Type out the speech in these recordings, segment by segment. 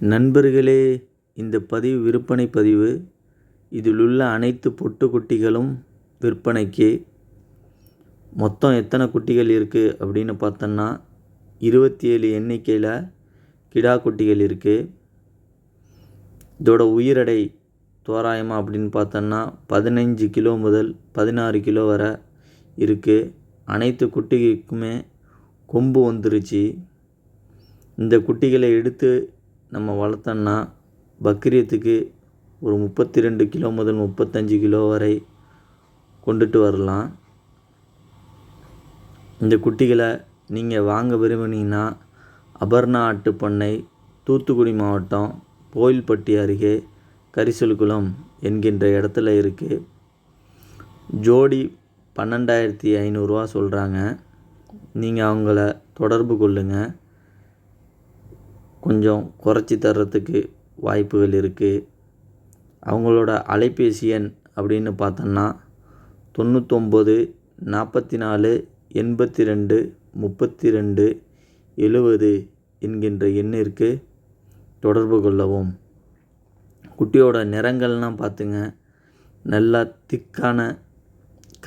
நண்பர்களே இந்த பதிவு விற்பனை பதிவு. இதில் உள்ள அனைத்து பொட்டு குட்டிகளும் விற்பனைக்கு. மொத்தம் எத்தனை குட்டிகள் இருக்குது அப்படின்னு பார்த்தோன்னா இருபத்தி ஏழு எண்ணிக்கையில் கிடா குட்டிகள் இருக்குது இதோட உயிரடை தோராயமாக அப்படின்னு பார்த்தோன்னா பதினஞ்சு கிலோ முதல் பதினாறு கிலோ வரை இருக்குது அனைத்து குட்டிகளுக்குமே கொம்பு வந்துருச்சு. இந்த குட்டிகளை எடுத்து நம்ம வளர்த்தோன்னா பக்ரீத்துக்கு ஒரு முப்பத்தி ரெண்டு கிலோ முதல் முப்பத்தஞ்சு கிலோ வரை கொண்டுட்டு வரலாம். இந்த குட்டிகளை நீங்கள் வாங்க விரும்பினீங்கன்னா அபர்ணா ஆட்டுப்பண்ணை தூத்துக்குடி மாவட்டம் கோயில்பட்டி அருகே கரிசல்குளம் என்கின்ற இடத்துல இருக்குது ஜோடி பன்னெண்டாயிரத்தி ஐநூறுரூவா சொல்கிறாங்க நீங்கள் அவங்கள தொடர்பு கொள்ளுங்கள் கொஞ்சம் குறைச்சி தர்றதுக்கு வாய்ப்புகள் இருக்குது அவங்களோட அலைபேசி எண் அப்படின்னு பார்த்தோன்னா தொண்ணூத்தொம்பது நாற்பத்தி நாலு எண்பத்தி ரெண்டு முப்பத்தி ரெண்டு எழுவது என்கின்ற எண்ணிற்கு தொடர்பு கொள்ளவும். குட்டியோட நிறங்கள்லாம் பார்த்துங்க நல்லா திக்கான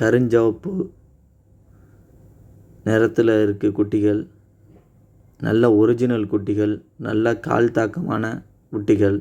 கருஞ்சவப்பு நிறத்தில் இருக்குது குட்டிகள். நல்ல ஒரிஜினல் குட்டிகள் நல்ல கால் தாக்கமான குட்டிகள்.